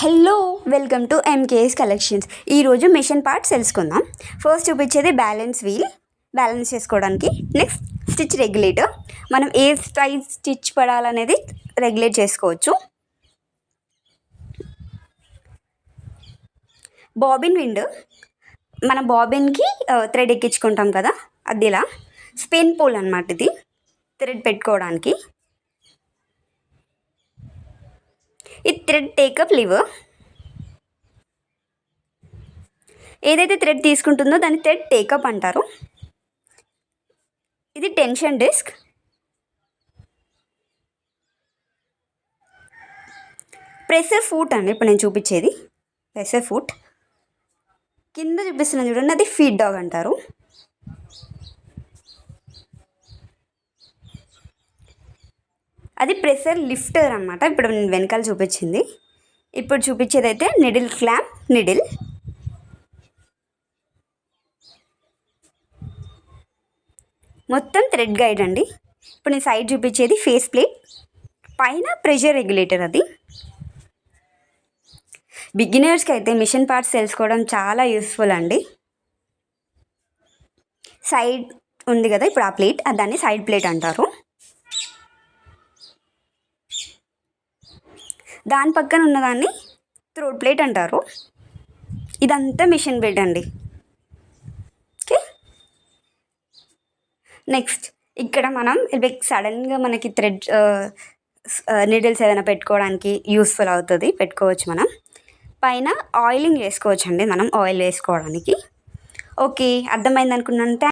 Hello welcome to MKS collections ఈరోజు machine parts తెలుసుకుందాం. First చూపించేది బ్యాలెన్స్ వీల్ బ్యాలెన్స్ చేసుకోవడానికి నెక్స్ట్ స్టిచ్ రెగ్యులేటర్ మనం ఏ సైజ్ స్టిచ్ పడాలనేది రెగ్యులేట్ చేసుకోవచ్చు. బాబిన్ విండ్ మన బాబిన్కి థ్రెడ్ ఎక్కించుకుంటాం కదా అది ఇలా స్పిన్ పోల్ అనమాట ఇది. థ్రెడ్ పెట్టుకోవడానికి. థ్రెడ్ టేకప్ లివ్ ఏదైతే థ్రెడ్ తీసుకుంటుందో దాన్ని థ్రెడ్ టేకప్ అంటారు. ఇది టెన్షన్ డిస్క్ ప్రెసర్ ఫుట్ అండి ఇప్పుడు నేను చూపించేది. ప్రెసర్ ఫుట్ కింద చూపిస్తున్నాను చూడండి అది ఫీడ్ డాగ్ అంటారు. అది ప్రెషర్ లిఫ్టర్ అనమాట ఇప్పుడు నేను వెనకాల చూపించింది. ఇప్పుడు చూపించేది అయితే నిడిల్ క్లాంప్ నిడిల్. మొత్తం థ్రెడ్ గైడ్ అండి. ఇప్పుడు నేను సైడ్ చూపించేది ఫేస్ ప్లేట్. పైన ప్రెషర్ రెగ్యులేటర్ అది. బిగినర్స్కి అయితే మిషన్ పార్ట్స్ తెలుసుకోవడం చాలా యూస్ఫుల్ అండి. సైడ్ ఉంది కదా ఇప్పుడు ఆ ప్లేట్. దాన్ని సైడ్ ప్లేట్ అంటారు. దాని పక్కన ఉన్నదాన్ని థ్రోట్ ప్లేట్ అంటారు. ఇదంతా మిషన్ బెడ్ అండి. ఓకే? నెక్స్ట్ ఇక్కడ మనం లైక్ సడన్గా మనకి థ్రెడ్ నీడిల్స్ ఏదైనా పెట్టుకోవడానికి యూస్ఫుల్ అవుతుంది పెట్టుకోవచ్చు మనం. పైన ఆయిలింగ్ వేసుకోవచ్చు అండి మనం ఆయిల్ వేసుకోవడానికి. ఓకే అర్థమైంది అనుకున్నాను